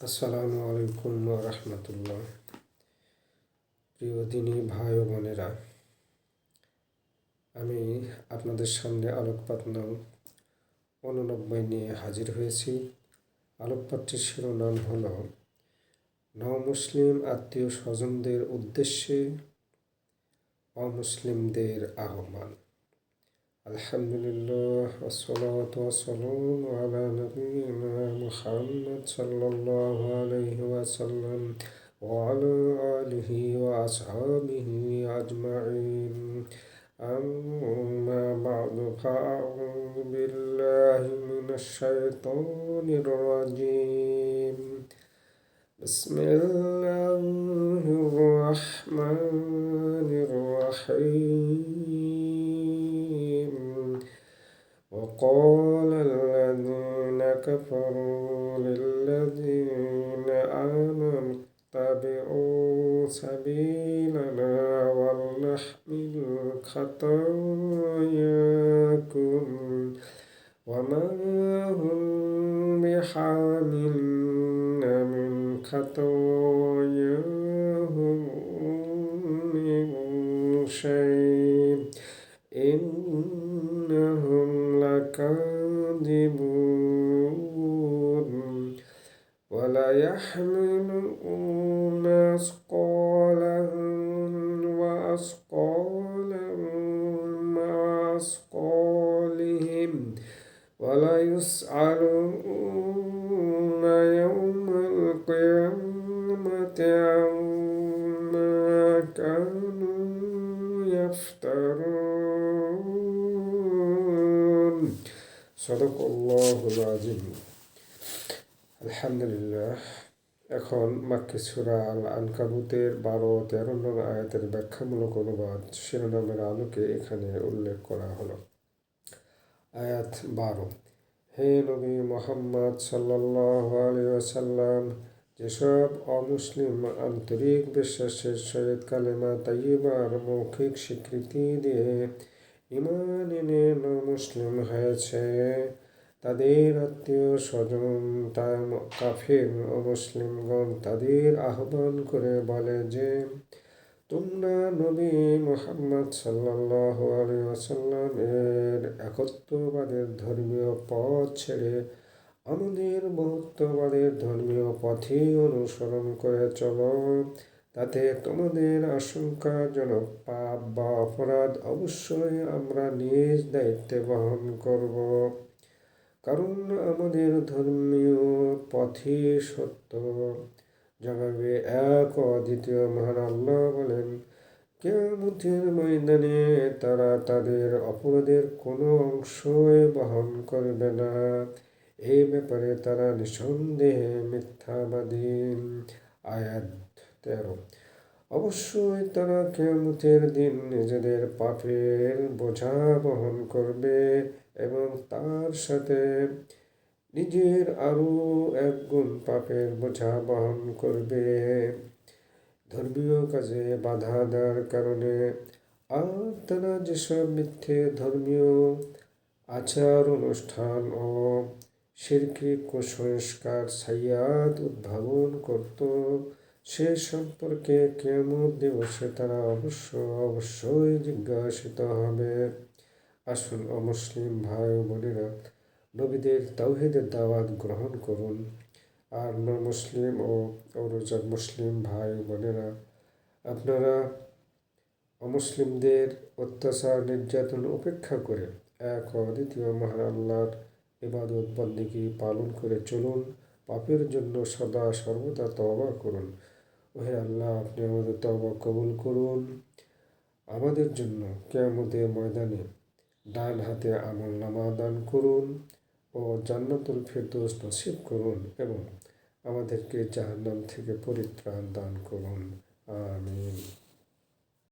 আসসালামু আলাইকুম রহমতুল্লাহ। প্রিয় দিনী ভাই ও বোনেরা, আমি আপনাদের সামনে আলোকপাত নাম উননব্বই নিয়ে হাজির হয়েছি। আলোকপাতটির শিরোনাম হল, নমুসলিম আত্মীয় স্বজনদের উদ্দেশ্যে অমুসলিমদের আহ্বান। الحمد لله والصلاة والسلام على نبينا محمد صلى الله عليه وسلم وعلى آله وأصحابه أجمعين. أما بعد فأعوذ بالله من الشيطان الرجيم. بسم الله الرحمن الرحيم. كفروا للذين آمنوا اتبعوا سبيلنا ولنحمل خطاياكم وما هم بحاملين من خطاياهم من شيء إنهم لكاذبون ولا يحملون أثقالهم وأثقالا مع أثقالهم ولا يسألون يوم القيامة عما كانوا يفترون. صدق الله العظيم. আলহামদুলিল্লাহ, এখন মাক্কি সুরা আল আনকাবুতের বারো তেরো নং আয়াতের ব্যাখ্যামূলক অনুবাদ শিরোনামের আলোকে এখানে উল্লেখ করা হলো। আয়াত বারো, হে নবী মোহাম্মদ সাল্লাহ আলিয়াল্লাম যেসব অমুসলিম আন্তরিক বিশ্বাসের সহিত কালেমা তাইবার মৌখিক স্বীকৃতি দিয়ে ইমান এনে মুসলিম হয়েছে তাদের আত্মীয় স্বজন কাফির ও মুসলিমগণ তাদের আহ্বান করে বলে যে, তোমরা নবী মোহাম্মদ সাল্লাহ আসাল্লাম এর একত্ববাদের ধর্মীয় পথ ছেড়ে আমাদের বহুত্ববাদের ধর্মীয় পথে অনুসরণ করে চলো। তাতে তোমাদের আশঙ্কাজনক পাপ বা অপরাধ অবশ্যই আমরা নিজ দায়িত্বে বহন করব। কারণ আমাদের ধর্মীয় পথে সত্য জবাবে এক অদ্বিতীয় মহান আল্লাহ বলেন কেমতের ময়দানে তারা তাদের অপরাধের কোনো অংশই বহন করবে না। এই ব্যাপারে তারা নিঃসন্দেহে মিথ্যাবাদী। আয়াত তেরো। অবশ্যই তারা কেমতের দিন নিজেদের পাপের বোঝা বহন করবে। এবং তার সাথে নিজের আরও এক গুণ পাপের বোঝা বহন করবে। ধর্মীয় কাজে বাধা দেওয়ার কারণে আর তারা যেসব মিথ্যে ধর্মীয় আচার, অনুষ্ঠান ও শিরকি কুসংস্কার সাইয়াদ উদ্ভাবন করত, সে সম্পর্কে কেমন দিবসে তারা অবশ্য অবশ্যই জিজ্ঞাসিত হবে। আসুন অমুসলিম ভাই বোনেরা, নবীদের তাওহিদের দাওয়াত গ্রহণ করুন। আর ন মুসলিম ও অরুজাক মুসলিম ভাই বোনেরা, আপনারা অমুসলিমদের অত্যাচার, নির্যাতন উপেক্ষা করে এক অদ্বিতীয় মহান আল্লাহর ইবাদত বন্দিকে পালন করে চলুন, পাপের জন্য সদা সর্বদা তবা করুন। ওহে আল্লাহ, আপনি আমাদের তবা কবুল করুন। আমাদের জন্য কেমতের ময়দানে ডান হাতে আমল নামা দান করুন ও জান্নাতুল ফেরদোস নসিব করুন এবং আমাদেরকে জাহান্নাম থেকে পরিত্রাণ দান করুন। আমিন।